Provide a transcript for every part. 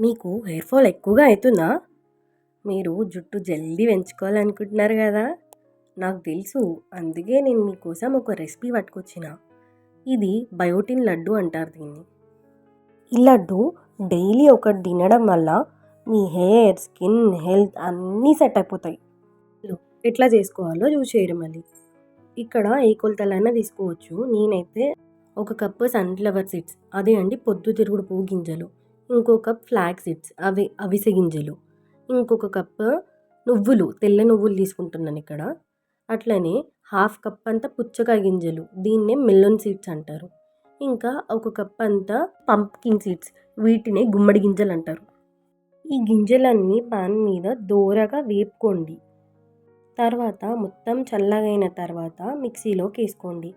మీకు hair fall ఎక్కువగా అవుతుందా మీరు జుట్టు జల్దీ పెంచుకోవాలనుకుంటున్నారు కదా. నాకు తెలుసు అందుకే నేను మీకోసం ఒక రెసిపీ పట్టుకొచ్చిన. ఇది బయోటిన్ లడ్డు అంటారు దీన్ని. ఈ లడ్డు డైలీ ఒకటి తినడం వల్ల మీ హెయిర్ స్కిన్ హెల్త్ అన్నీ సెట్ అయిపోతాయి. ఎట్లా చేసుకోవాలో చూసేయరు మళ్ళీ. ఇక్కడ ఏ కొలతలైనా తీసుకోవచ్చు. నేనైతే ఒక కప్పు సన్ఫ్లవర్ సీడ్స్ అదే అండి పొద్దుతిరుగుడు పువ్వు గింజలు. ఇంకో కప్ ఫ్లాక్ సీడ్స్ అవి అవిసె గింజలు ఇంకొక కప్ నువ్వులు తెల్ల నువ్వులు తీసుకుంటున్నాను ఇక్కడ. అట్లనే హాఫ్ కప్ అంతా పుచ్చకాయ గింజలు దీన్నే మెలోన్ సీడ్స్ అంటారు. ఇంకా ఒక కప్ అంతా పంప్కిన్ సీడ్స్ వీటినే గుమ్మడి గింజలు అంటారు. ఈ గింజలన్నీ పాన్ మీద దోరగా వేపుకోండి. తర్వాత మొత్తం చల్లగైన తర్వాత మిక్సీలోకి వేసుకోండి.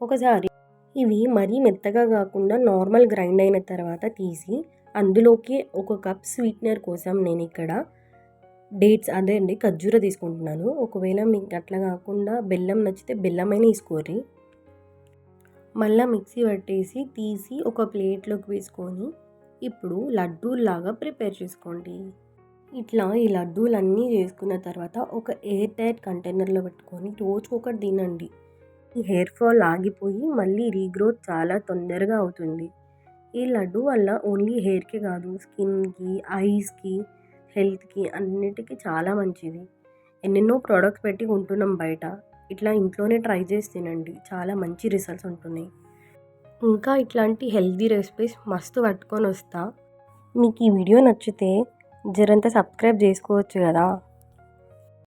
ఒకసారి ఇవి మరీ మెత్తగా కాకుండా నార్మల్ గ్రైండ్ అయిన తర్వాత తీసి అందులోకి ఒక కప్ స్వీట్నర్ కోసం నేను ఇక్కడ డేట్స్ అదే అండి ఖర్జూర తీసుకుంటున్నాను. ఒకవేళ మీకు అట్లా కాకుండా బెల్లం నచ్చితే బెల్లమైనా తీసుకోర్రి. మళ్ళీ మిక్సీ పట్టేసి తీసి ఒక ప్లేట్లోకి వేసుకొని ఇప్పుడు లడ్డూలాగా ప్రిపేర్ చేసుకోండి. ఇట్లా ఈ లడ్డూలన్నీ చేసుకున్న తర్వాత ఒక ఎయిర్ టైట్ కంటైనర్లో పెట్టుకొని రోజుకొకటి తినండి. ఈ హెయిర్ ఫాల్ ఆగిపోయి మళ్ళీ రీగ్రోత్ చాలా తొందరగా అవుతుంది. ఈ లడ్డు వల్ల ఓన్లీ హెయిర్కి కాదు స్కిన్కి ఐస్కి హెల్త్కి అన్నిటికీ చాలా మంచిది. ఎన్నెన్నో ప్రోడక్ట్స్ పెట్టి ఉంటున్నాం బయట. ఇట్లా ఇంట్లోనే ట్రై చేసి తినండి. చాలా మంచి రిజల్ట్స్ ఉంటున్నాయి. ఇంకా ఇట్లాంటి హెల్తీ రెసిపీస్ మస్తు పట్టుకొని వస్తా. మీకు ఈ వీడియో నచ్చితే జరంతా సబ్స్క్రైబ్ చేసుకోవచ్చు కదా.